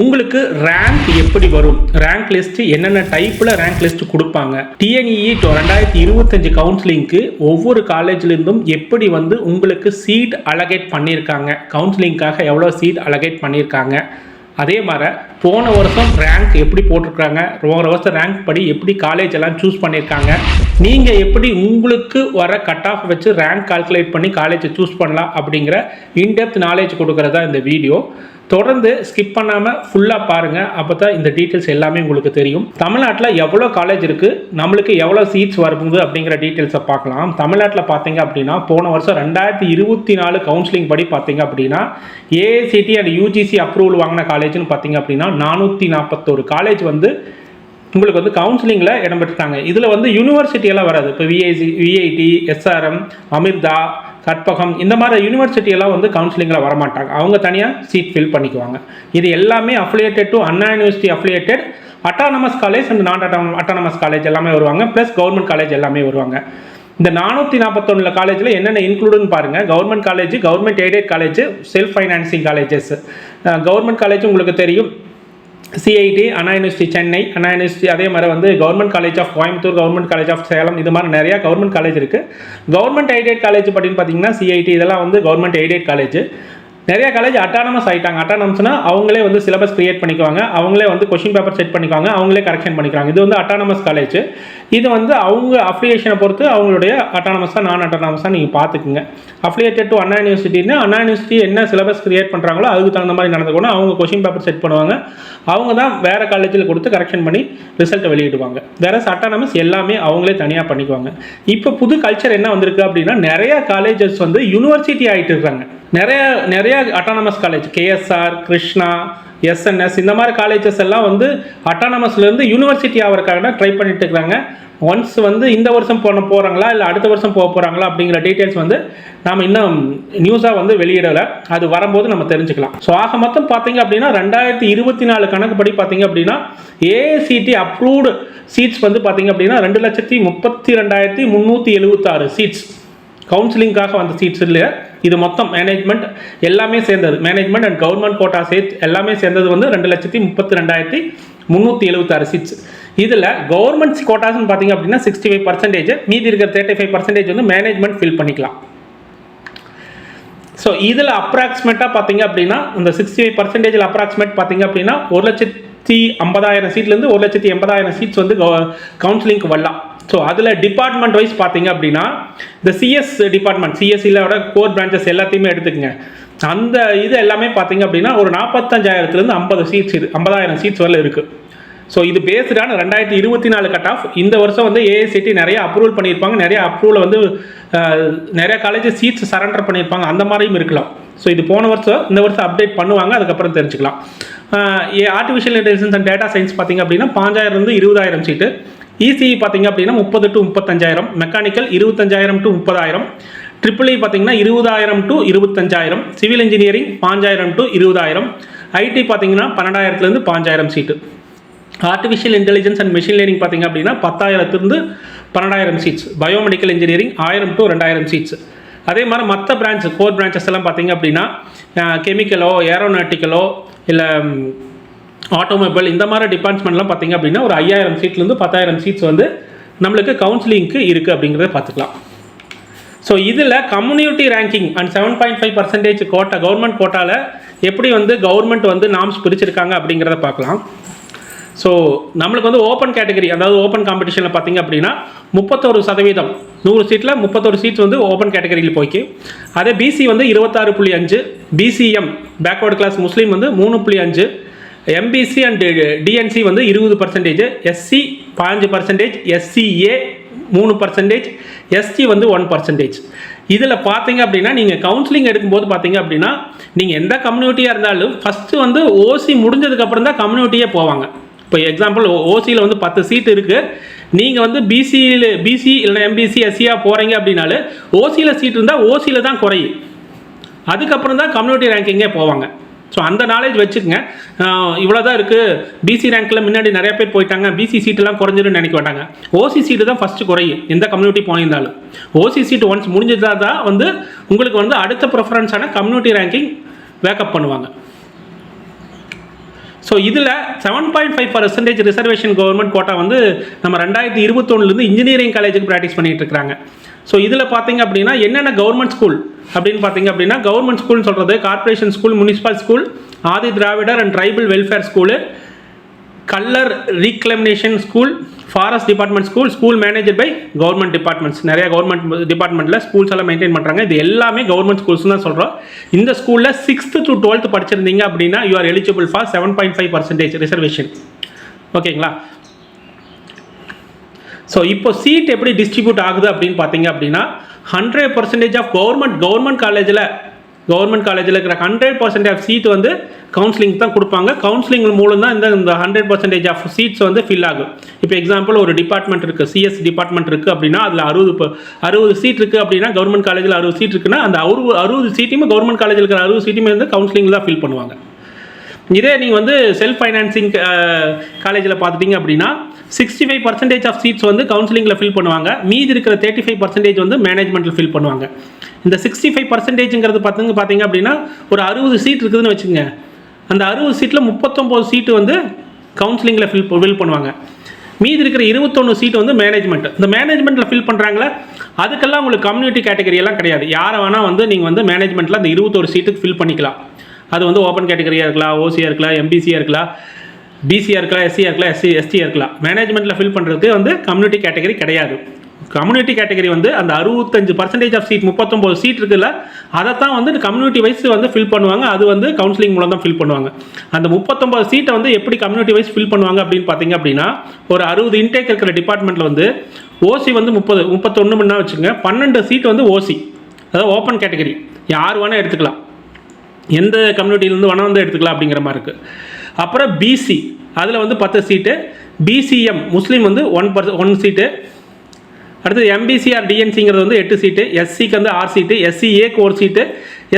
உங்களுக்கு ரேங்க் எப்படி வரும்? ரேங்க் லிஸ்ட் என்னென்ன டைப்பில் ரேங்க் லிஸ்ட் கொடுப்பாங்க? டிஎன்இஇ ரெண்டாயிரத்தி இருபத்தஞ்சு கவுன்சிலிங்க்கு ஒவ்வொரு காலேஜ்லேருந்தும் எப்படி வந்து உங்களுக்கு சீட் அலகேட் பண்ணியிருக்காங்க கவுன்சிலிங்காக எவ்வளோ சீட் அலகேட் பண்ணியிருக்காங்க அதே மாதிரி போன வருஷம் ரேங்க் எப்படி போட்டிருக்காங்க? போன வருஷம் ரேங்க் படி எப்படி காலேஜ் எல்லாம் சூஸ் பண்ணியிருக்காங்க நீங்கள் எப்படி உங்களுக்கு வர கட் ஆஃப் வச்சு ரேங்க் கால்குலேட் பண்ணி காலேஜை சூஸ் பண்ணலாம் அப்படிங்கிற இன்டெப்த் நாலேஜ் கொடுக்குறதா இந்த வீடியோ தொடர்ந்து ஸ்கிப் பண்ணாமல் ஃபுல்லாக பாருங்கள் அப்போ தான் இந்த டீட்டெயில்ஸ் எல்லாமே உங்களுக்கு தெரியும். தமிழ்நாட்டில் எவ்வளோ காலேஜ் இருக்குது நம்மளுக்கு எவ்வளோ சீட்ஸ் வருது அப்படிங்கிற டீட்டெயில்ஸை பார்க்கலாம். தமிழ்நாட்டில் பார்த்தீங்க அப்படின்னா போன வருஷம் ரெண்டாயிரத்தி இருபத்தி நாலு கவுன்சிலிங் படி பார்த்தீங்க அப்படின்னா ஏஐசிடி அண்ட் யூஜிசி அப்ரூவல் வாங்கின காலேஜ்னு பார்த்தீங்க அப்படின்னா நானூற்றி நாற்பத்தோரு காலேஜ் வந்து உங்களுக்கு வந்து கவுன்சிலிங்கில் இடம் இதில் வந்து யூனிவர்சிட்டியெல்லாம் வராது. இப்போ VIC VIT SRM Amrita Karpagam இந்த மாதிரி யூனிவர்சிட்டியெல்லாம் வந்து கவுன்சிலிங்கில் வரமாட்டாங்க. அவங்க தனியாக சீட் ஃபில் பண்ணிக்குவாங்க. இது எல்லாமே affiliated to Anna university affiliated autonomous college and நான் அட்டானமஸ் காலேஜ் எல்லாமே வருவாங்க. ப்ளஸ் கவர்மெண்ட் காலேஜ் எல்லாமே வருவாங்க. இந்த நானூற்றி நாற்பத்தொன்னில் காலேஜில் என்னென்ன இன்க்ளூடுன்னு பாருங்கள் government college government aided college self financing colleges government college உங்களுக்கு தெரியும். CIT Anna university Chennai Anna university அதே மாதிரி வந்து government college of Coimbatore government college of Salem இது மாதிரி நிறையா கவர்மெண்ட் காலேஜ் இருக்குது கவர்மெண்ட் எய்டட் காலேஜ் அப்படின்னு பார்த்தீங்கன்னா சிஐடி இதெல்லாம் வந்து கவர்மெண்ட் எய்டட் காலேஜ் நிறைய காலேஜ் அட்டானமஸ் ஆகிட்டாங்க அட்டானமஸ்னா அவங்களே வந்து சிலபஸ் கிரியேட் பண்ணிக்குவாங்க. அவங்களே வந்து கொஷின் பேப்பர் செட் பண்ணிக்குவாங்க. அவங்களே கரெக்ஷன் பண்ணிக்கிறாங்க இது வந்து அட்டானமஸ் காலேஜ் இது வந்து அவங்க அஃபிலியேஷனை பொறுத்து அவங்களுடைய அட்டானமஸாக நான் அட்டானமஸாக நீங்கள் பார்த்துக்குங்க. அஃபிலியேட்டட் டு அண்ணா யூனிவர்சிட்டின்னு அண்ணா யூனிவர்சிட்டி என்ன சிலபஸ் கிரியேட் பண்ணுறாங்களோ அதுக்கு தகுந்த மாதிரி நடந்துக்கணும் அவங்க கொஷின் பேப்பர் செட் பண்ணுவாங்க. அவங்க தான் வேறு காலேஜில் கொடுத்து கரெக்ஷன் பண்ணி ரிசல்ட்டை வெளியிடுவாங்க. வேற அட்டானமஸ் எல்லாமே அவங்களே தனியாக பண்ணிக்குவாங்க. இப்போ புது கல்ச்சர் என்ன வந்திருக்கு அப்படின்னா நிறையா காலேஜஸ் வந்து யூனிவர்சிட்டி ஆகிட்டு இருக்காங்க. நிறைய நிறைய autonomous college KSR Krishna SNS இந்த மாதிரி காலேஜஸ் எல்லாம் வந்து அட்டானமஸ்லேருந்து யூனிவர்சிட்டி ஆகிறதுக்காக ட்ரை பண்ணிட்டு இருக்கிறாங்க ஒன்ஸ் வந்து இந்த வருஷம் போன போகிறாங்களா இல்லை அடுத்த வருஷம் போக போகிறாங்களா அப்படிங்கிற டீட்டெயில்ஸ் வந்து நாம் இன்னும் நியூஸாக வந்து வெளியிடலை. அது வரும்போது நம்ம தெரிஞ்சுக்கலாம். ஸோ ஆக மொத்தம் பார்த்தீங்க அப்படின்னா ரெண்டாயிரத்தி இருபத்தி நாலு கணக்குப்படி பார்த்தீங்க அப்படின்னா ஏஐசிடி அப்ரூவ்டு சீட்ஸ் வந்து பார்த்தீங்க அப்படின்னா ரெண்டு லட்சத்தி முப்பத்தி ரெண்டாயிரத்தி முந்நூற்றி எழுபத்தாறு சீட்ஸ் கவுன்சிலிங்காக வந்த சீட்ஸ் இல்லையா? இது மொத்தம் மேனேஜ்மெண்ட் எல்லாமே சேர்ந்தது. மேனேஜ்மெண்ட் அண்ட் கவர்மெண்ட் கோட்டா சேர்த்து எல்லாமே சேர்ந்தது வந்து ரெண்டு லட்சத்தி முப்பத்தி ரெண்டாயிரத்தி முந்நூற்றி எழுபத்தாறு சீட்ஸ் இதில் கவர்மெண்ட் கோட்டாஸ்னு பார்த்தீங்க அப்படின்னா சிக்ஸ்டி ஃபைவ் பர்சன்டேஜ் மீதி இருக்கிற தேர்ட்டி ஃபைவ் பர்சன்டேஜ் வந்து மேனேஜ்மெண்ட் ஃபில் பண்ணிக்கலாம். ஸோ இதில் அப்ராக்சிமேட்டாக பார்த்தீங்க அப்படின்னா இந்த சிக்ஸ்டி ஃபைவ் பர்சன்டேஜில் அப்ராக்சிமேட் பார்த்தீங்க அப்படின்னா ஒரு லட்சத்தி ஐம்பதாயிரம் சீட்லேருந்து ஒரு லட்சத்தி எண்பதாயிரம் சீட்ஸ் வந்து கவுன்சிலிங்க்கு வரலாம். ஸோ அதில் டிபார்ட்மெண்ட் வைஸ் பார்த்தீங்க அப்படின்னா இந்த சிஎஸ் டிபார்ட்மெண்ட் சிஎஸ்சிலோட கோர் பிரான்ச்சஸ் எல்லாத்தையுமே எடுத்துக்கங்க. அந்த இது எல்லாமே பார்த்தீங்க அப்படின்னா ஒரு நாற்பத்தஞ்சாயிரத்துலேருந்து ஐம்பது சீட்ஸ் இது ஐம்பதாயிரம் சீட்ஸ் வரல இருக்குது ஸோ இது பேஸ்டான ரெண்டாயிரத்தி இருபத்தி நாலு கட் ஆஃப் இந்த வருஷம் வந்து ஏஐசிடி நிறைய அப்ரூவல் பண்ணியிருப்பாங்க. நிறைய அப்ரூவல் வந்து நிறைய காலேஜ் சீட்ஸ் சரண்டர் பண்ணியிருப்பாங்க. அந்த மாதிரியும் இருக்கலாம். ஸோ இது போன வருஷம் இந்த வருஷம் அப்டேட் பண்ணுவாங்க. அதுக்கப்புறம் தெரிஞ்சுக்கலாம். Artificial intelligence and data science பார்த்தீங்க அப்படின்னா பாஞ்சாயிரம்லேருந்து இருபதாயிரம் சீட்டு இசிஇ பார்த்தீங்க அப்படின்னா முப்பது டு முப்பத்தஞ்சாயிரம் மெக்கானிக்கல் இருபத்தஞ்சாயிரம் டு முப்பதாயிரம் ட்ரிபிள் இ e பார்த்தீங்கன்னா இருபதாயிரம் டு இருபத்தஞ்சாயிரம் சிவில் இன்ஜினியரிங் பாஞ்சாயிரம் டு இருபதாயிரம் ஐடி பார்த்தீங்கன்னா பன்னெண்டாயிரத்துலேருந்து பாஞ்சாயிரம் seat artificial intelligence and machine learning பார்த்தீங்க அப்படின்னா பத்தாயிரத்துலேருந்து பன்னெண்டாயிரம் சீட்ஸ் பயோமெடிக்கல் இன்ஜினியரிங் ஆயிரம் டு ரெண்டாயிரம் சீட்ஸ் அதே மாதிரி மற்ற பிரான்ச் கோர் பிரான்ச்சஸ் எல்லாம் பார்த்தீங்க அப்படின்னா கெமிக்கலோ ஏரோநாட்டிக்கலோ இல்லை ஆட்டோமொபைல் இந்த மாதிரி டிபார்ட்மெண்ட்லாம் பார்த்தீங்க அப்படின்னா ஒரு ஐயாயிரம் சீட்லேருந்து பத்தாயிரம் சீட்ஸ் வந்து நம்மளுக்கு கவுன்சிலிங்க்கு இருக்குது அப்படிங்கிறத பார்த்துக்கலாம். ஸோ இதில் community ranking and seven point five percentage quota government கோட்டாவில் எப்படி வந்து கவர்மெண்ட் வந்து நாம்ஸ் பிரிச்சிருக்காங்க அப்படிங்கிறத பார்க்கலாம். ஸோ நம்மளுக்கு வந்து ஓப்பன் கேட்டகரி அதாவது ஓப்பன் காம்படிஷனில் பார்த்தீங்க அப்படின்னா முப்பத்தோரு சதவீதம் நூறு சீட்டில் முப்பத்தோரு சீட்ஸ் வந்து ஓப்பன் கேட்டகரியில் போய்க்கு அதே பிசி வந்து இருபத்தாறு புள்ளி அஞ்சு பிசிஎம் பேக்வர்டு கிளாஸ் முஸ்லீம் வந்து மூணு புள்ளி அஞ்சு எம்பிசி அண்ட் டிஎன்சி வந்து இருபது பர்சன்டேஜ் எஸ்சி பாஞ்சு பர்சன்டேஜ் எஸ்சிஏ மூணு பர்சன்டேஜ் எஸ்டி வந்து ஒன் பர்சன்டேஜ் இதில் பார்த்தீங்க அப்படின்னா நீங்கள் கவுன்சிலிங் எடுக்கும்போது பார்த்தீங்க அப்படின்னா நீங்கள் எந்த கம்யூனிட்டியாக இருந்தாலும் ஃபஸ்ட்டு வந்து ஓசி முடிஞ்சதுக்கப்புறம் தான் கம்யூனிட்டியே போவாங்க. இப்போ எக்ஸாம்பிள் ஓசியில் வந்து பத்து சீட் இருக்குது நீங்கள் வந்து பிசியில் பிசி இல்லைனா எம்பிசி எஸ்சியாக போகிறீங்க அப்படின்னாலும் ஓசியில் சீட் இருந்தால் ஓசியில் தான் குறையும். அதுக்கப்புறம் தான் கம்யூனிட்டி ரேங்கிங்கே போவாங்க. ஸோ அந்த நாலேஜ் வச்சுக்கோங்க. இவ்வளோ தான் இருக்குது பிசி ரேங்க்கில் முன்னாடி நிறைய பேர் போயிட்டாங்க. பிசி சீட்டெல்லாம் குறைஞ்சிருன்னு நினைக்க மாட்டாங்க. ஓசி சீட்டு தான் ஃபஸ்ட்டு குறையும் எந்த கம்யூனிட்டி போயிருந்தாலும் ஓசி சீட்டு ஒன்ஸ் முடிஞ்சதா தான் வந்து உங்களுக்கு வந்து அடுத்த ப்ரிஃபரன்ஸான கம்யூனிட்டி ரேங்கிங் வேக்கப் பண்ணுவாங்க. ஸோ இதில் seven point five percentage reservation government quota வந்து நம்ம ரெண்டாயிரத்தி இருபத்தொன்னுலேருந்து இன்ஜினியரிங் காலேஜுக்கு ப்ராக்டிஸ் பண்ணிகிட்டு இருக்காங்க ஸோ இதில் பார்த்தீங்க அப்படின்னா என்னென்ன கவர்மெண்ட் ஸ்கூல் அப்படின்னு பார்த்தீங்க அப்படின்னா கவர்மெண்ட் ஸ்கூல்னு சொல்கிறது corporation school municipal school Adi Dravidar and tribal welfare school Kallar reclamation school forest department school school manager by government departments நிறைய கவர்மெண்ட் டிபார்ட்மெண்ட்டில் ஸ்கூல்ஸ் எல்லாம் மெயின்டைன் பண்ணுறாங்க இது எல்லாமே கவர்மெண்ட் ஸ்கூல்ஸ் தான் சொல்கிறோம் இந்த ஸ்கூலில் சிக்ஸ்த்து டு டுவெல்த் படிச்சிருந்தீங்க அப்படின்னா you are eligible for seven point five percentage reservation ஓகேங்களா? ஸோ இப்போ சீட் எப்படி டிஸ்ட்ரிபியூட் ஆகுது அப்படின்னு பார்த்தீங்க அப்படின்னா hundred percentage of government government காலேஜில் கவர்மெண்ட் காலேஜில் இருக்கிற ஹண்ட்ரட் பர்சன்டேஜ் ஆஃப் சீட் வந்து கவுன்சிலிங் தான் கொடுப்பாங்க. கவுன்சிலிங் மூலம் தான் இந்த இந்த ஹண்ட்ரட் பர்சன்டேஜ் ஆஃப் சீட்ஸ் வந்து ஃபில் ஆகும். இப்போ எக்ஸாம்பிள் ஒரு டிபார்ட்மெண்ட் இருக்குது சிஎஸ் டிபார்ட்மெண்ட் இருக்குது அப்படின்னா அதில் அறுபது இப்போ அறுபது சீட் இருக்குது அப்படின்னா கவர்மெண்ட் காலேஜில் அறுபது சீட் இருக்குன்னா அந்த அறுபது அறுபது சீட்டையுமே கவர்மெண்ட் காலேஜில் இருக்கிற அறுபது சீட்டையுமே வந்து கவுன்சிலிங் தான் ஃபில் பண்ணுவாங்க. இதே நீங்கள் வந்து செல்ஃப் ஃபைனான்சிங் காலேஜில் பார்த்துட்டிங்க அப்படின்னா sixty five percentage of seats வந்து கவுன்சிலிங்கில் ஃபில் பண்ணுவாங்க. மீதி இருக்கிற தேர்ட்டி ஃபைவ் பர்சன்டேஜ் வந்து மேனேஜ்மெண்ட்டில் ஃபில் பண்ணுவாங்க. இந்த சிக்ஸ்டி ஃபைவ் பர்சன்டேஜுங்கிறது பார்த்துங்க பார்த்தீங்க அப்படின்னா ஒரு அறுபது சீட் இருக்குதுன்னு வச்சுக்கோங்க. அந்த அறுபது சீட்டில் முப்பத்தொம்போது சீட்டு வந்து கவுன்சிலிங்கில் ஃபில் ஃபில் பண்ணுவாங்க. மீதி இருக்கிற இருபத்தொன்று சீட் வந்து மேனேஜ்மெண்ட் இந்த மேனேஜ்மெண்ட்டில் ஃபில் பண்ணுறாங்களே அதுக்கெல்லாம் உங்களுக்கு கம்யூனிட்டி கேட்டகரி எல்லாம் கிடையாது. யாரை வேணால் வந்து நீங்கள் வந்து மேனேஜ்மெண்ட்டில் அந்த இருபத்தொரு சீட்டுக்கு ஃபில் பண்ணிக்கலாம். அது வந்து ஓப்பன் கேட்டகரியாக இருக்கலாம் ஓசியாக இருக்கலாம் எம்பிசியாக இருக்கலாம். பிசியாக இருக்கலாம் எஸ்சியாக இருக்கலாம் எஸ்சி எஸ்டியாக இருக்கலாம். மேனேஜ்மெண்ட்டில் ஃபில் பண்ணுறதுக்கு வந்து கம்யூனிட்டி கேட்டகரி கிடையாது. கம்யூனிட்டி கேட்டகரி வந்து அந்த அறுபத்தஞ்சு பர்சன்டேஜ் ஆஃப் சீட் முப்பத்தொம்போது சீட் இருக்குல்ல அதை தான் வந்து கம்யூனிட்டி வைஸ் வந்து ஃபில் பண்ணுவாங்க. அது வந்து கவுன்சிலிங் மூலம் தான் ஃபில் பண்ணுவாங்க. அந்த முப்பத்தொம்போது சீட்டை வந்து எப்படி கம்யூனிட்டி வைஸ் ஃபில் பண்ணுவாங்க அப்படின்னு பார்த்தீங்க அப்படின்னா ஒரு அறுபது இன்டேக் இருக்கிற டிபார்ட்மெண்ட்டில் வந்து ஓசி வந்து முப்பது முப்பத்தொன்று மணி வச்சுங்க பன்னெண்டு சீட் வந்து ஓசி அதாவது ஓப்பன் கேட்டகரி யார் வேணால் எடுத்துக்கலாம். எந்த கம்யூனிட்டிலேருந்து வேணால் வந்து எடுத்துக்கலாம் அப்படிங்கிற மாதிரி இருக்குது அப்புறம் பிசி அதில் வந்து பத்து சீட்டு பிசிஎம் முஸ்லீம் வந்து ஒன் பர்ச ஒன் சீட்டு அடுத்து எம்பிசிஆர் டிஎன்சிங்கிறது வந்து எட்டு சீட்டு எஸ்சிக்கு வந்து ஆறு சீட்டு எஸ்சிஏக்கு ஒரு சீட்டு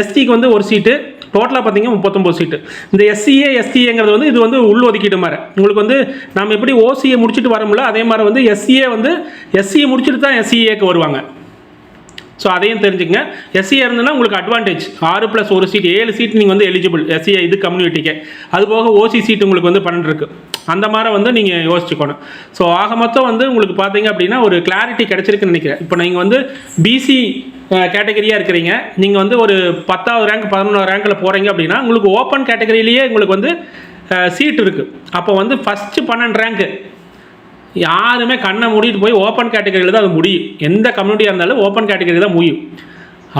எஸ்டிக்கு வந்து ஒரு சீட்டு டோட்டலாக பார்த்தீங்கன்னா முப்பத்தொம்போது சீட்டு இந்த எஸ்சிஏ எஸ்டிஏங்கிறது வந்து இது வந்து உள் ஒதுக்கீடு மாதிரி. உங்களுக்கு வந்து நம்ம எப்படி ஓசியை முடிச்சுட்டு வரோம்ல அதே மாதிரி வந்து எஸ்சிஏ வந்து எஸ்சியை முடிச்சுட்டு தான் எஸ்சிஏக்கு வருவாங்க. ஸோ அதையும் தெரிஞ்சுங்க எஸ்சியாக இருந்ததுன்னா உங்களுக்கு அட்வான்டேஜ் ஆறு ப்ளஸ் ஒரு சீட் ஏழு சீட் நீங்கள் வந்து எலிஜிபிள் எஸ்சிஏ இது கம்யூனிட்டிக்கு அது போக ஓசி சீட் உங்களுக்கு வந்து பன்னெண்டு இருக்குது அந்த மாதிரி வந்து நீங்கள் யோசிச்சுக்கணும். ஸோ ஆக மொத்தம் வந்து உங்களுக்கு பார்த்தீங்க அப்படின்னா ஒரு கிளாரிட்டி கிடச்சிருக்குன்னு நினைக்கிறேன். இப்போ நீங்கள் வந்து பிசி கேட்டகரியாக இருக்கிறீங்க. நீங்கள் வந்து ஒரு பத்தாவது ரேங்க் பதினொன்றாவது ரேங்கில் போகிறீங்க அப்படின்னா உங்களுக்கு ஓப்பன் கேட்டகரியிலேயே உங்களுக்கு வந்து சீட் இருக்குது அப்போ வந்து ஃபஸ்ட்டு பன்னெண்டு ரேங்க்கு யாருமே கண்ணை மூடிட்டு போய் ஓப்பன் கேட்டகரியில் தான் அது முடியும். எந்த கம்யூனிட்டியாக இருந்தாலும் ஓப்பன் கேட்டகரி தான் முடியும்.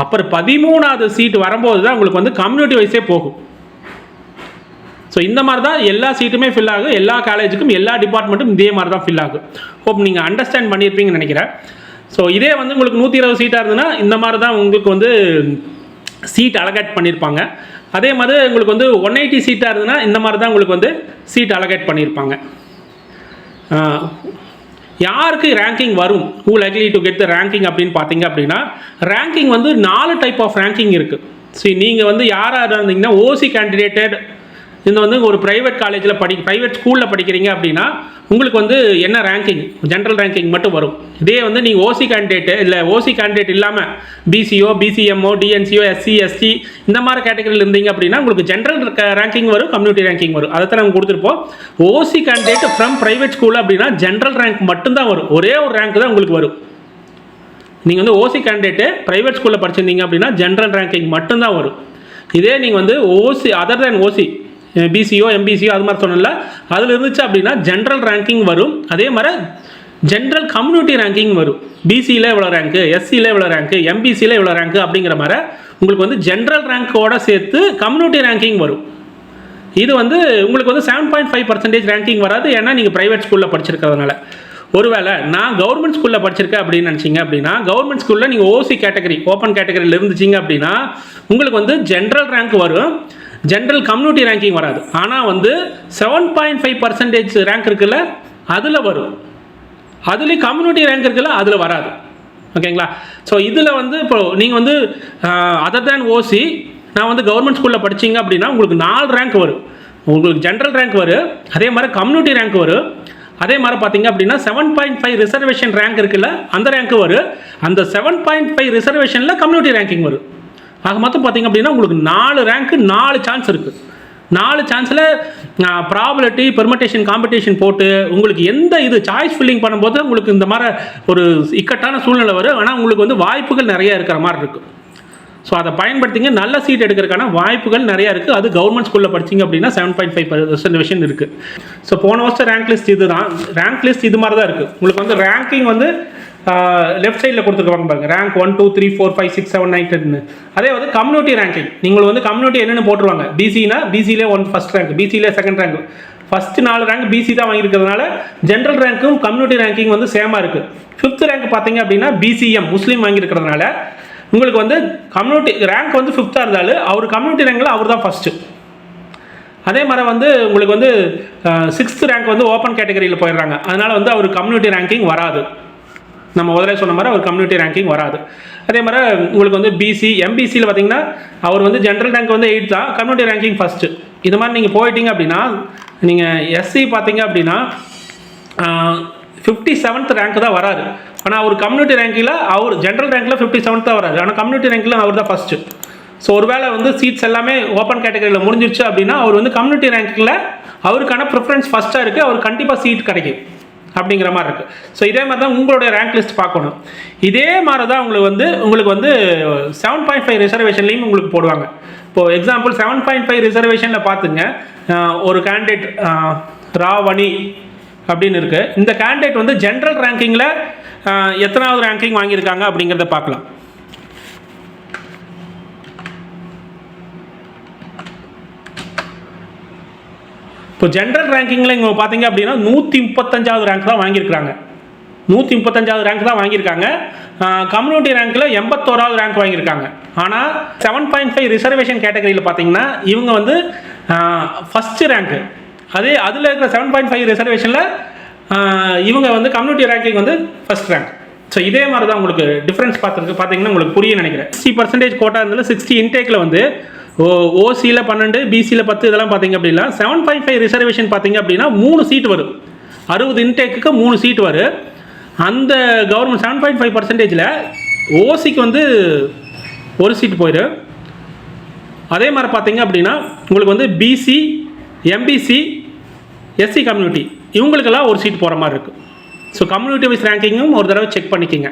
அப்புறம் பதிமூணாவது சீட்டு வரும்போது தான் உங்களுக்கு வந்து கம்யூனிட்டி வைஸே போகும். ஸோ இந்த மாதிரி தான் எல்லா சீட்டுமே ஃபில் ஆகும். எல்லா காலேஜுக்கும் எல்லா டிபார்ட்மெண்ட்டும் இதே மாதிரி தான் ஃபில் ஆகும். ஹோப் நீங்கள் அண்டர்ஸ்டாண்ட் பண்ணியிருப்பீங்கன்னு நினைக்கிறேன். ஸோ இதே வந்து உங்களுக்கு நூற்றி இருபது சீட்டாக இருந்ததுன்னா இந்த மாதிரி தான் உங்களுக்கு வந்து சீட் அலகேட் பண்ணியிருப்பாங்க. அதே மாதிரி உங்களுக்கு வந்து ஒன் எயிட்டி சீட்டாக இருந்ததுன்னா இந்த மாதிரி தான் உங்களுக்கு வந்து சீட் அலகேட் பண்ணியிருப்பாங்க. யாருக்கு ரேங்கிங் வரும்? Who likely to get the ranking அப்படின்னு பார்த்தீங்க அப்படின்னா ரேங்கிங் வந்து நாலு டைப் ஆஃப் ரேங்கிங் இருக்குது சரி நீங்கள் வந்து யாராக இருந்தீங்கன்னா ஓசி கேண்டிடேட்டட் இந்த வந்து ஒரு ப்ரைவேட் காலேஜில் படி ப்ரைவேட் ஸ்கூலில் படிக்கிறீங்க அப்படின்னா உங்களுக்கு வந்து என்ன ரேங்கிங் ஜென்ரல் ரேங்கிங் மட்டும் வரும். இதே வந்து நீங்கள் ஓசி கேண்டிடேட்டு இல்லை ஓசி கேண்டிடேட் இல்லாமல் பிசிஓ பிசிஎம்ஓ டிஎன்சிஓ எஸ்சி எஸ்டி இந்த மாதிரி கேட்டகரியில் இருந்தீங்க அப்படின்னா உங்களுக்கு ஜென்ரல் ரேங்கிங் வரும் கம்யூனிட்டி ரேங்கிங் வரும். அதை தான் நம்ம கொடுத்துருப்போம் OC candidate from private school அப்படின்னா ஜென்ரல் ரேங்க் மட்டும்தான் வரும். ஒரே ஒரு ரேங்க் தான் உங்களுக்கு வரும். நீங்கள் வந்து ஓசி கேண்டிடேட்டு ப்ரைவேட் ஸ்கூலில் படிச்சிருந்தீங்க அப்படின்னா ஜென்ரல் ரேங்கிங் மட்டும்தான் வரும். இதே நீங்கள் வந்து ஓசி அதர் தேன் ஓசி பிசிஓ எம்பிசிஓ அது மாதிரி சொன்னல அதில் இருந்துச்சு அப்படின்னா ஜென்ரல் ரேங்கிங் வரும். அதே மாதிரி ஜென்ரல் கம்யூனிட்டி ரேங்கிங் வரும். பிசியில் எவ்வளோ ரேங்க்கு எஸ்சியில் எவ்வளோ ரேங்க்கு எம்பிசியில் எவ்வளோ ரேங்க்கு அப்படிங்கிற மாதிரி உங்களுக்கு வந்து ஜென்ரல் ரேங்கோட சேர்த்து கம்யூனிட்டி ரேங்கிங் வரும். இது வந்து உங்களுக்கு வந்து seven point five percentage ranking வராது. ஏன்னா நீங்கள் ப்ரைவேட் ஸ்கூலில் படிச்சிருக்கிறதுனால. ஒருவேளை நான் கவர்மெண்ட் ஸ்கூலில் படிச்சிருக்கேன் அப்படின்னு நினச்சிங்க அப்படின்னா கவர்மெண்ட் ஸ்கூலில் நீங்கள் ஓசி கேட்டகரி ஓப்பன் கேட்டகரியில் இருந்துச்சிங்க அப்படின்னா உங்களுக்கு வந்து ஜென்ரல் ரேங்க் வரும். ஜென்ரல் கம்யூனிட்டி ரேங்கிங் வராது. ஆனால் வந்து seven point five percentage rank இருக்குல்ல அதில் வரும். அதுலேயும் கம்யூனிட்டி ரேங்க் இருக்குல்ல அதில் வராது. ஓகேங்களா ஸோ இதில் வந்து இப்போ நீங்கள் வந்து அதர் தேன் ஓசி நான் வந்து கவர்மெண்ட் ஸ்கூலில் படிச்சீங்க அப்படின்னா உங்களுக்கு நாலு ரேங்க் வரும். உங்களுக்கு ஜென்ரல் ரேங்க் வரும். அதே மாதிரி கம்யூனிட்டி ரேங்க் வரும். அதே மாதிரி பார்த்தீங்க அப்படின்னா seven point five reservation rank இருக்குல்ல அந்த ரேங்க் வரும். அந்த செவன் பாயிண்ட் ஃபைவ் ரிசர்வேஷனில் கம்யூனிட்டி ரேங்கிங் வரும். ஆக மொத்தம் பார்த்தீங்க அப்படின்னா உங்களுக்கு நாலு ரேங்க்கு நாலு சான்ஸ் இருக்குது நாலு சான்ஸில் ப்ராபிலிட்டி பெர்மட்டேஷன் காம்படிஷன் போட்டு உங்களுக்கு எந்த இது சாய்ஸ் ஃபில்லிங் பண்ணும்போது உங்களுக்கு இந்த மாதிரி ஒரு இக்கட்டான சூழ்நிலை வரும். ஆனால் உங்களுக்கு வந்து வாய்ப்புகள் நிறைய இருக்கிற மாதிரி இருக்கும் ஸோ அதை பயன்படுத்திங்க. நல்ல சீட் எடுக்கிறதுக்கான வாய்ப்புகள் நிறையா இருக்குது அது கவர்மெண்ட் ஸ்கூலில் படிச்சிங்க அப்படின்னா செவன் பாயிண்ட் ஃபைவ் பர்சன்டேஷன் இருக்குது ஸோ போன வருஷம் ரேங்க் லிஸ்ட் இது தான். ரேங்க் லிஸ்ட் இது மாதிரி தான் இருக்குது உங்களுக்கு வந்து ரேங்கிங் வந்து லெஃப்ட் சைடில் கொடுத்துருக்காங்க பாருங்கள் rank one two three four five six seven nine டென்னு அதே வந்து கம்யூனிட்டி ரேங்கிங் நீங்கள் வந்து கம்யூனிட்டி என்னென்னு போட்டுருவாங்க. பிசினா பிசிலே ஒன் ஃபஸ்ட் ரேங்க் பிசிலே செகண்ட் ரேங்க் ஃபஸ்ட்டு நாலு ரேங்க் பிசி தான் வாங்கியிருக்கிறதுனால ஜென்ரல் ரேங்க்கும் கம்யூனிட்டி ரேங்கிங் வந்து சேமாக இருக்குது ஃபிஃப்த் ரேங்க் பார்த்தீங்க அப்படின்னா பிசிஎம் முஸ்லீம் வாங்கியிருக்கிறதுனால உங்களுக்கு வந்து கம்யூனிட்டி ரேங்க் வந்து ஃபிஃப்த்தாக இருந்தாலும் அவர் கம்யூனிட்டி ரேங்கில் அவர் தான் ஃபஸ்ட்டு அதே மாதிரி வந்து உங்களுக்கு வந்து சிக்ஸ்த் ரேங்க் வந்து ஓப்பன் கேட்டகரியில் போயிடுறாங்க. அதனால் வந்து அவர் கம்யூனிட்டி ரேங்கிங் வராது. நம்ம முதல்ல சொன்ன மாதிரி அவர் கம்யூனிட்டி ரேங்கிங் வராது. அதே மாதிரி உங்களுக்கு வந்து பிசி எம்பிசியில் பார்த்தீங்கன்னா அவர் வந்து ஜென்ரல் ரேங்க் வந்து எயிட் தான். கம்யூனிட்டி ரேங்கிங் ஃபஸ்ட்டு இது மாதிரி நீங்கள் போயிட்டீங்க அப்படின்னா நீங்கள் எஸ்சி பார்த்தீங்க அப்படின்னா ஃபிஃப்டி செவன்த் ரேங்க் தான் வராது ஆனால் அவர் கம்யூனிட்டி ரேங்கில் அவர் ஜென்ரல் ரேங்கில் ஃபிஃப்டி செவன்த் தான் வராது ஆனால் கம்யூனிட்டி ரேங்கில் அவர் தான் ஃபஸ்ட்டு ஸோ ஒருவேளை வந்து சீட்ஸ் எல்லாமே ஓப்பன் கேட்டகரியில் முடிஞ்சிருச்சு அப்படின்னா அவர் வந்து கம்யூனிட்டி ரேங்கில் அவருக்கான ப்ரிஃபரன்ஸ் ஃபஸ்ட்டாக இருக்குது அவர் கண்டிப்பாக சீட் கிடைக்கும். அப்படிங்கிற மாதிரி இருக்குது ஸோ இதே மாதிரி தான் உங்களுடைய ரேங்க் லிஸ்ட் பார்க்கணும். இதே மாதிரி தான் உங்களுக்கு வந்து உங்களுக்கு வந்து செவன் பாயிண்ட் ஃபைவ் ரிசர்வேஷன்லேயும் உங்களுக்கு போடுவாங்க. இப்போது எக்ஸாம்பிள் செவன் பாயிண்ட் ஃபைவ் ரிசர்வேஷனில் பார்த்துங்க. ஒரு கேண்டிடேட் ராவணி அப்படின்னு இருக்குது இந்த கேண்டிடேட் வந்து ஜென்ரல் ரேங்கிங்கில் எத்தனாவது ரேங்கிங் வாங்கியிருக்காங்க அப்படிங்கிறத பார்க்கலாம். இப்போ ஜென்ரல் ரேங்கிங்கில் இங்கே பார்த்தீங்க அப்படின்னா நூற்றி முப்பத்தஞ்சாவது ரேங்க் தான் வாங்கியிருக்காங்க நூற்றி முப்பத்தஞ்சாவது ரேங்க் தான் வாங்கியிருக்காங்க. கம்யூனிட்டி ரேங்க்கில் எண்பத்தோராவது ரேங்க் வாங்கியிருக்காங்க. ஆனால் செவன் பாயிண்ட் ஃபைவ் ரிசர்வேஷன் கேட்டகரியில் பார்த்தீங்கன்னா இவங்க வந்து ஃபஸ்ட்டு ரேங்க்கு அதே அதில் இருக்கிற செவன் பாயிண்ட் ஃபைவ் ரிசர்வேஷனில் இவங்க வந்து கம்யூனிட்டி ரேங்கிங் வந்து ஃபஸ்ட் ரேங்க் ஸோ இதே மாதிரி தான் உங்களுக்கு டிஃப்ரென்ஸ் பார்த்துருக்கு. பார்த்தீங்கன்னா உங்களுக்கு புரிய நினைக்கிறேன். சிக்ஸ்டி பர்சன்டேஜ் கோட்டா இருந்தாலும் சிக்ஸ்டி இன்டேக்கில் வந்து ஓ ஓசியில் பன்னெண்டு பிசியில் பத்து இதெல்லாம் பார்த்தீங்க அப்படின்னா செவன் பாயிண்ட் ஃபைவ் ரிசர்வேஷன் பார்த்தீங்க அப்படின்னா மூணு சீட் வரும். அறுபது இன்டேக்குக்கு மூணு சீட் வரும். அந்த கவர்மெண்ட் செவன் பாயிண்ட் ஃபைவ் பர்சன்டேஜில் ஓசிக்கு வந்து ஒரு சீட் போயிடும் அதே மாதிரி பார்த்தீங்க அப்படின்னா உங்களுக்கு வந்து பிசி எம்பிசி எஸ்சி கம்யூனிட்டி இவங்களுக்கெல்லாம் ஒரு சீட் போகிற மாதிரி இருக்குது ஸோ கம்யூனிட்டி வைஸ் ரேங்கிங்கும் ஒரு தடவை செக் பண்ணிக்கோங்க.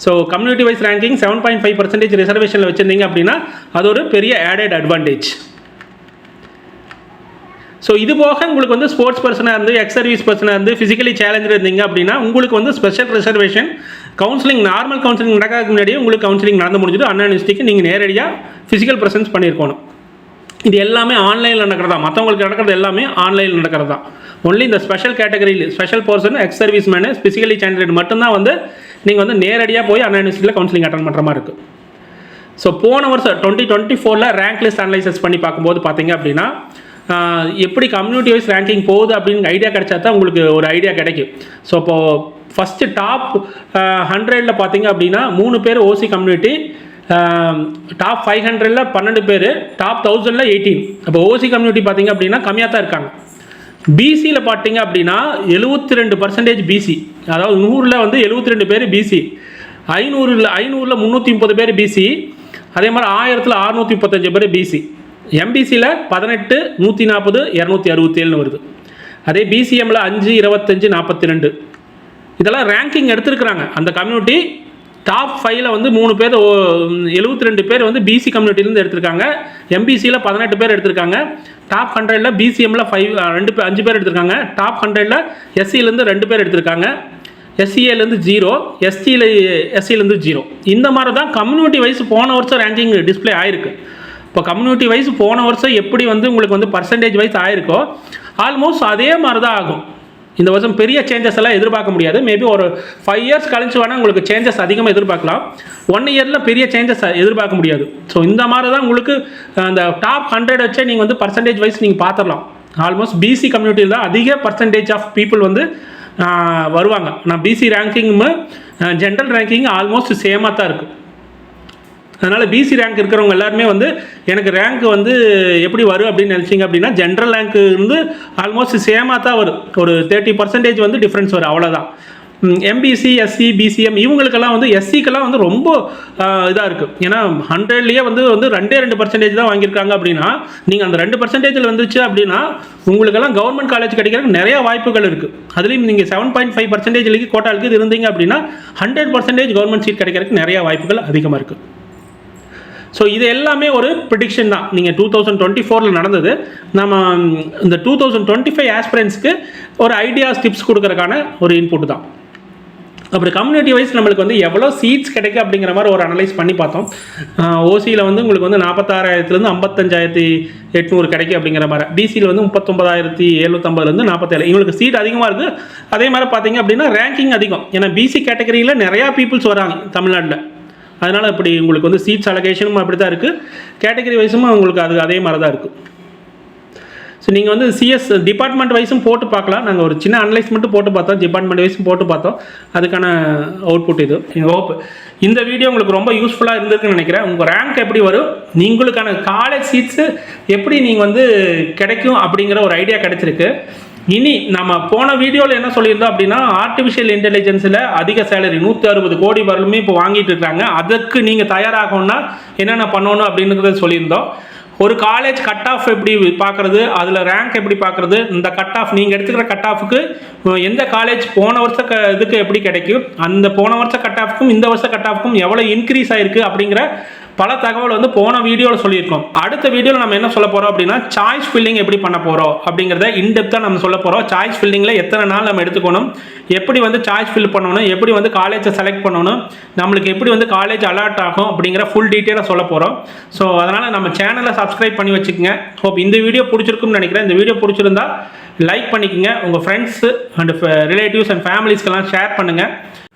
So community wise ranking seven point five percentage ரிசர்வேஷனில் வச்சுருந்தீங்க அப்படின்னா அது ஒரு பெரிய ஆடட் அட்வான்டேஜ் ஸோ இது போக உங்களுக்கு வந்து ஸ்போர்ட்ஸ் பர்சனாக இருந்து எக்ஸ் சர்வீஸ் பர்சனாக இருந்து ஃபிசிக்கலி சேலஞ்சர் இருந்தீங்க அப்படின்னா உங்களுக்கு வந்து special reservation counselling normal counselling நடக்கிறதுக்கு முன்னாடியே உங்களுக்கு கவுன்சிலிங் நடந்து முடிஞ்சிட்டு அண்ணா யூனிவர்சிட்டிக்கு நீங்கள் நேரடியாக ஃபிசிக்கல் ப்ரெசன்ஸ் பண்ணியிருக்கணும் இது எல்லாமே ஆன்லைனில் நடக்கிறதா? மற்றவங்களுக்கு நடக்கிறது எல்லாமே ஆன்லைனில் நடக்கிறது? தான் ஒன்லி இந்த ஸ்பெஷல் கேட்டகரியில் special person ex service men physically challenger மட்டும்தான் வந்து நீங்கள் வந்து நேரடியாக போய் அண்ணா யூனிவர்சிட்டியில் கவுன்சிலிங் அட்டன் பண்ணுற மாதிரி இருக்குது ஸோ போன வருஷம் டுவெண்ட்டி டுவெண்ட்டி ஃபோரில் ரேங்க் லிஸ்ட் அனலைசஸ் பண்ணி பார்க்கும்போது பார்த்தீங்க அப்படின்னா எப்படி கம்யூனிட்டி வைஸ் ரேங்கிங் போகுது அப்படின்னு ஐடியா கிடைச்சா தான் உங்களுக்கு ஒரு ஐடியா கிடைக்கும். ஸோ இப்போது ஃபஸ்ட்டு டாப் ஹண்ட்ரடில் பார்த்தீங்க அப்படின்னா மூணு பேர் ஓசி கம்யூனிட்டி டாப் ஃபைவ் ஹண்ட்ரடில் பன்னெண்டு பேர் டாப் தௌசண்டில் எயிட்டீன் அப்போ ஓசி கம்யூனிட்டி பார்த்தீங்க அப்படின்னா கம்மியாக தான் இருக்காங்க. பிசியில் பார்த்தீங்க அப்படின்னா எழுபத்தி ரெண்டு பர்சன்டேஜ் பிசி அதாவது நூறில் வந்து எழுபத்தி ரெண்டு பேர் பிசி ஐநூறில் ஐநூறில் முந்நூற்றி முப்பது பேர் பிசி அதே மாதிரி ஆயிரத்தில் அறுநூற்றி முப்பத்தஞ்சு பேர் பிசி எம்பிசியில் பதினெட்டு நூற்றி நாற்பது இரநூத்தி அறுபத்தேழுன்னு வருது. அதே பிசிஎம்மில் அஞ்சு இருபத்தஞ்சு நாற்பத்தி ரெண்டு இதெல்லாம் ரேங்கிங் எடுத்துருக்குறாங்க. அந்த கம்யூனிட்டி டாப் ஃபைவ்ல வந்து மூணு பேர் எழுபத்தி ரெண்டு பேர் வந்து பிசி கம்யூனிட்டிலேருந்து எடுத்திருக்காங்க. எம்பிசியில் பதினெட்டு பேர் எடுத்திருக்காங்க. டாப் ஹண்ட்ரடில் பிசிஎம்மில் ஃபைவ் ரெண்டு பேர் அஞ்சு பேர் எடுத்திருக்காங்க. டாப் ஹண்ட்ரடில் எஸ்சியிலேருந்து ரெண்டு பேர் எடுத்திருக்காங்க. எஸ்சிஏலேருந்து ஜீரோ எஸ்டியில் எஸ்சியிலேருந்து ஜீரோ இந்த மாதிரி தான் கம்யூனிட்டி வைஸ் போன வருஷம் ரேங்கிங் டிஸ்ப்ளே ஆயிருக்கு. இப்போ கம்யூனிட்டி வைஸ் போன வருஷம் எப்படி வந்து உங்களுக்கு வந்து பர்சன்டேஜ் வைஸ் ஆயிருக்கோ ஆல்மோஸ்ட் அதே மாதிரி தான் ஆகும். இந்த வருஷம் பெரிய சேஞ்சஸ் எல்லாம் எதிர்பார்க்க முடியாது. மேபி ஒரு ஃபைவ் இயர்ஸ் கழிச்சு வேணால் உங்களுக்கு சேஞ்சஸ் அதிகமாக எதிர்பார்க்கலாம். ஒன் இயரில் பெரிய சேஞ்சஸ் எதிர்பார்க்க முடியாது. ஸோ இந்த மாதிரி தான் உங்களுக்கு அந்த டாப் ஹண்ட்ரட் வச்சே நீங்கள் வந்து பர்சன்டேஜ் வைஸ் நீங்கள் பார்த்துடலாம் ஆல்மோஸ்ட் பிசி கம்யூனிட்டியில் தான் அதிக பர்சன்டேஜ் ஆஃப் பீப்புள் வந்து வருவாங்க. நான் பிசி ரேங்கிங்கும் ஜென்ரல் ரேங்கிங் ஆல்மோஸ்ட் சேமாக தான் இருக்குது அதனால் பிசி ரேங்க் இருக்கிறவங்க எல்லாருமே வந்து எனக்கு ரேங்க் வந்து எப்படி வரும் அப்படின்னு நினச்சிங்க அப்படின்னா ஜென்ரல் ரேங்க் இருந்து ஆல்மோஸ்ட் சேமாக தான் வரும். ஒரு தேர்ட்டி பர்சன்டேஜ் வந்து டிஃப்ரென்ஸ் வரும் அவ்வளோதான் எம்பிசி எஸ்சி பிசிஎம் இவங்களுக்கெல்லாம் வந்து எஸ்சிக்கெல்லாம் வந்து ரொம்ப இதாக இருக்குது ஏன்னா ஹண்ட்ரட்லேயே வந்து வந்து ரெண்டே ரெண்டு பர்சன்டேஜ் தான் வாங்கியிருக்காங்க அப்படின்னா நீங்கள் அந்த ரெண்டு பர்சன்டேஜில் வந்துச்சு அப்படின்னா உங்களுக்கெல்லாம் கவர்மெண்ட் காலேஜ் கிடைக்கிறதுக்கு நிறைய வாய்ப்புகள் இருக்குது அதுலேயும் நீங்கள் செவன் பாயிண்ட் ஃபைவ் பர்சன்டேஜ்லேக்கு கோட்டாலுக்கு இது இருந்தீங்க அப்படின்னா ஹண்ட்ரட் பர்சன்டேஜ் கவர்மெண்ட் சீட் கிடைக்கிறதுக்கு நிறைய வாய்ப்புகள் அதிகமாக இருக்குது ஸோ இது எல்லாமே ஒரு ப்ரிடிக்ஷன் தான். நீங்கள் டூ தௌசண்ட் டுவெண்ட்டி ஃபோரில் நடந்தது. நம்ம இந்த டூ தௌசண்ட் டுவெண்ட்டி ஃபைவ் ஆஸ்பிரன்ஸ்க்கு ஒரு ஐடியாஸ் டிப்ஸ் கொடுக்குறக்கான ஒரு இன்புட் தான். அப்புறம் கம்யூனிட்டி வைஸ் நம்மளுக்கு வந்து எவ்வளோ சீட்ஸ் கிடைக்கும் அப்படிங்கிற மாதிரி ஒரு அனலைஸ் பண்ணி பார்த்தோம். ஓசியில் வந்து உங்களுக்கு வந்து நாற்பத்தாறாயிரத்துலேருந்து ஐம்பத்தஞ்சாயிரத்தி எட்நூறு கிடைக்கும் அப்படிங்கிற மாதிரி. டிசியில் வந்து முப்பத்தொம்பதாயிரத்தி எழுநூத்தம்பதுலேருந்து நாற்பத்தேழு இவங்களுக்கு சீட் அதிகமாக இருக்குது அதே மாதிரி பார்த்தீங்க அப்படின்னா ரேங்கிங் அதிகம். ஏன்னா பிசி கேட்டகரியில் நிறையா பீப்புள்ஸ் வராங்க தமிழ்நாட்டில். அதனால் இப்படி உங்களுக்கு வந்து சீட்ஸ் அலகேஷனும் அப்படி தான் இருக்குது கேட்டகரி வைஸும் உங்களுக்கு அது அதே மாதிரி தான் இருக்குது ஸோ நீங்கள் வந்து சிஎஸ் டிபார்ட்மெண்ட் வைஸும் போட்டு பார்க்கலாம். நாங்கள் ஒரு சின்ன அனலைஸ் மட்டும் போட்டு பார்த்தோம். டிபார்ட்மெண்ட் வைஸும் போட்டு பார்த்தோம். அதுக்கான அவுட்புட் இது. ஹோப் இந்த வீடியோ உங்களுக்கு ரொம்ப யூஸ்ஃபுல்லாக இருந்திருக்குன்னு நினைக்கிறேன். உங்கள் ரேங்க் எப்படி வரும்? நீங்களுக்கான காலேஜ் சீட்ஸு எப்படி நீங்கள் வந்து கிடைக்கும் அப்படிங்கிற ஒரு ஐடியா கிடைச்சிருக்கு. இனி நம்ம போன வீடியோவில் என்ன சொல்லியிருந்தோம் அப்படின்னா ஆர்டிஃபிஷியல் இன்டெலிஜென்ஸில் அதிக சேலரி நூற்றி அறுபது கோடி வரலுமே இப்போ வாங்கிட்டு இருக்காங்க. அதற்கு நீங்கள் தயாராகணும்னா என்னென்ன பண்ணணும் அப்படின்றத சொல்லியிருந்தோம். ஒரு காலேஜ் கட் ஆஃப் எப்படி பார்க்குறது அதில் ரேங்க் எப்படி பார்க்குறது இந்த கட் ஆஃப் நீங்கள் எடுத்துக்கிற கட் ஆஃபுக்கு எந்த காலேஜ் போன வருஷ க இதுக்கு எப்படி கிடைக்கும் அந்த போன வருஷ கட் ஆஃப்க்கும் இந்த வருஷ கட் ஆஃப்க்கும் எவ்வளோ இன்க்ரீஸ் ஆகிருக்கு அப்படிங்கிற பல தகவல் வந்து போன வீடியோவில் சொல்லியிருக்கோம். அடுத்த வீடியோவில் நம்ம என்ன சொல்ல போகிறோம் அப்படின்னா சாய்ஸ் ஃபில்லிங் எப்படி பண்ண போகிறோம் அப்படிங்கிறத இன்டெப்த்தாக நம்ம சொல்ல போகிறோம் சாய்ஸ் ஃபில்லிங்கில் எத்தனை நாள் நம்ம எடுத்துக்கணும் எப்படி வந்து சாய்ஸ் ஃபில் பண்ணணும் எப்படி வந்து காலேஜை செலக்ட் பண்ணணும் நம்மளுக்கு எப்படி வந்து காலேஜ் அலாட் ஆகும் அப்படிங்கிற ஃபுல் டீட்டெயிலாக சொல்ல போகிறோம் ஸோ அதனால் நம்ம சேனலை சப்ஸ்கிரைப் பண்ணி வச்சுக்கோங்க. ஹோப் இந்த வீடியோ பிடிச்சிருக்கும்னு நினைக்கிறேன். இந்த வீடியோ பிடிச்சிருந்தா லைக் பண்ணிக்கோங்க. உங்கள் ஃப்ரெண்ட்ஸு அண்ட் ரிலேட்டிவ்ஸ் அண்ட் ஃபேமிலிஸ்க்கெல்லாம் ஷேர் பண்ணுங்கள்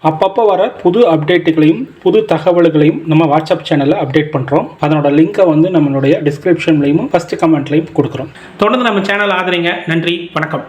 அப்பப்போ வர புது அப்டேட்டுகளையும் புது தகவல்களையும் நம்ம வாட்ஸ்அப் சேனலில் அப்டேட் பண்ணுறோம் அதனோட லிங்கை வந்து நம்மளுடைய டிஸ்கிரிப்ஷன்லையும் ஃபஸ்ட்டு கமெண்ட்லையும் கொடுக்குறோம். தொடர்ந்து நம்ம சேனல் ஆதரிங்க. நன்றி. வணக்கம்.